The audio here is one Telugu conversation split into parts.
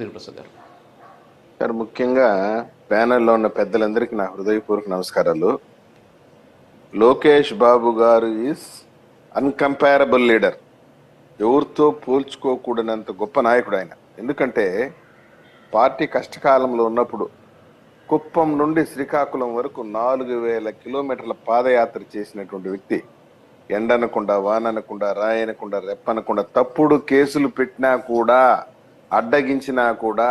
దేవి గారు. సార్ ముఖ్యంగా ప్యానెల్లో ఉన్న పెద్దలందరికీ నా హృదయపూర్వక నమస్కారాలు. లోకేష్ బాబు గారు ఈస్ అన్కంపారబుల్ లీడర్. ఎవరితో పోల్చుకోకూడనంత గొప్ప నాయకుడు ఆయన. ఎందుకంటే పార్టీ కష్టకాలంలో ఉన్నప్పుడు కుప్పం నుండి శ్రీకాకుళం వరకు నాలుగు వేల కిలోమీటర్ల పాదయాత్ర చేసినటువంటి వ్యక్తి. ఎండనకుండా వాననకుండా రాయనకుండా రెప్పనకుండా తప్పుడు కేసులు పెట్టినా కూడా అడ్డగించినా కూడా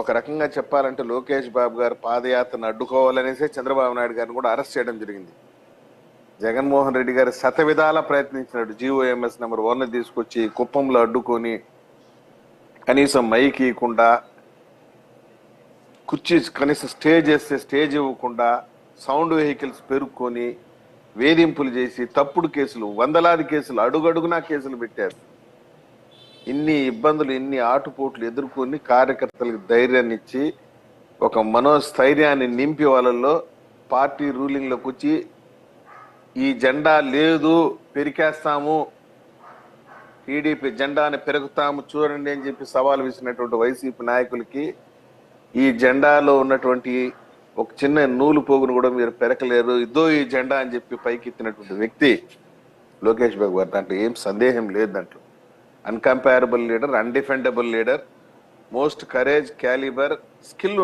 ఒక రకంగా చెప్పాలంటే లోకేష్ బాబు గారు పాదయాత్రను అడ్డుకోవాలనేసే చంద్రబాబు నాయుడు గారిని కూడా అరెస్ట్ చేయడం జరిగింది. జగన్మోహన్ రెడ్డి గారు శత విధాల ప్రయత్నించినాడు. జీఓఎంఎస్ నెంబర్ వన్ తీసుకొచ్చి కుప్పంలో అడ్డుకొని కనీసం మైక్ ఇవ్వకుండా కుర్చీ కనీసం స్టేజ్ వేస్తే స్టేజ్ ఇవ్వకుండా సౌండ్ వెహికల్స్ పెరుక్కొని వేధింపులు చేసి తప్పుడు కేసులు వందలాది కేసులు అడుగడుగునా కేసులు పెట్టారు. ఇన్ని ఇబ్బందులు ఇన్ని ఆటుపోట్లు ఎదుర్కొని కార్యకర్తలకు ధైర్యాన్ని ఇచ్చి ఒక మనోస్థైర్యాన్ని నింపి వాళ్ళల్లో పార్టీ రూలింగ్లోకి వచ్చి ఈ జెండా లేదు పెరికేస్తాము టీడీపీ జెండాని పెరుగుతాము చూడండి అని చెప్పి సవాల్ విసినటువంటి వైసీపీ నాయకులకి ఈ జెండాలో ఉన్నటువంటి ఒక చిన్న నూలు పోగును కూడా మీరు పెరకలేరు ఇదో ఈ జెండా అని చెప్పి పైకి ఎత్తినటువంటి వ్యక్తి లోకేష్ బాబు గారు దాంట్లో ఏం సందేహం లేదు దాంట్లో. Uncomparable leader undefendable leader most courage calibre skill